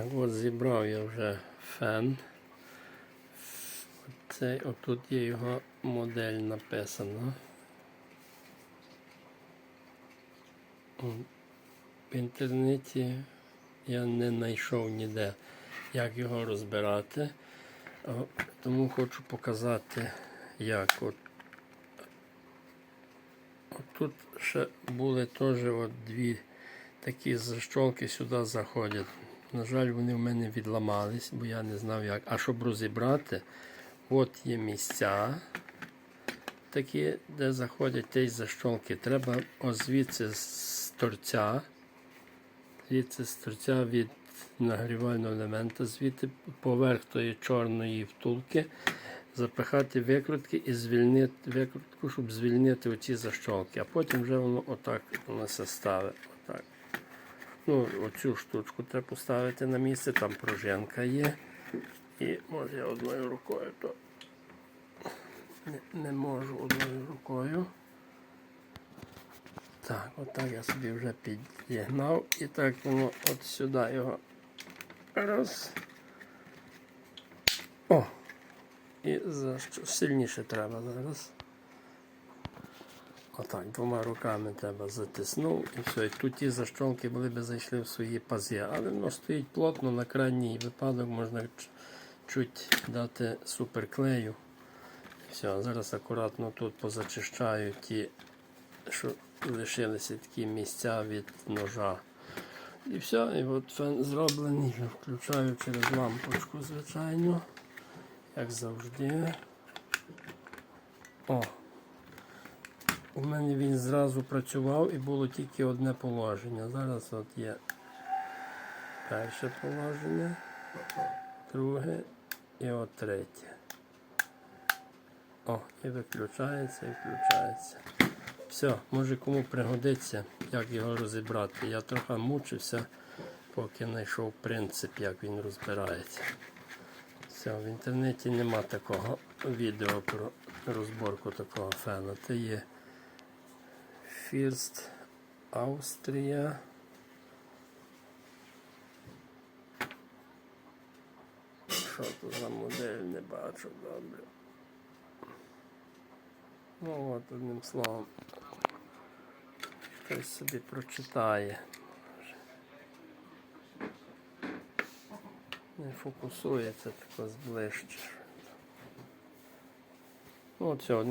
Так, от зібрав я вже фен. Цей, отут є його модель написана. В інтернеті я не знайшов ніде, як його розбирати. Тому хочу показати, як. От, от тут ще були теж дві такі защолки сюди заходять. На жаль, вони в мене відламались, бо я не знав як. А щоб розібрати, от є місця такі, де заходять ті защолки. Треба звідси з торця, звідси з торця від нагрівального елемента, звідти поверх тої чорної втулки, запихати викрутки і звільнити викрутку, щоб звільнити оці защолки. А потім вже воно отак воно все ставить. Ну, оцю штучку треба поставити на місце, там пружинка є. І може я одною рукою то не, не можу одною рукою. Так, отак я собі вже підігнав і так воно от сюди його раз. О! І за що сильніше треба зараз. Отак, двома руками треба затиснув і все. І тут ті защолки були би зайшли в свої пази. Але воно стоїть плотно, на крайній випадок можна чуть дати суперклею. Все, зараз акуратно тут позачищаю ті, що лишилися такі місця від ножа. І все, і от фен зроблений. Включаю через лампочку, звичайно. Як завжди. О! У мене він зразу працював і було тільки одне положення. Зараз от є перше положення, друге і от третє. О, і виключається, і включається. Все, може кому пригодиться, як його розібрати. Я трохи мучився, поки знайшов принцип, як він розбирається. Все, в інтернеті нема такого відео про розборку такого фена. Це є Фірст Австрія. Що тут за модель не бачу добре. Ну от одним словом. Хтось собі прочитає. Не фокусується тако зближче. Ну, от сьогодні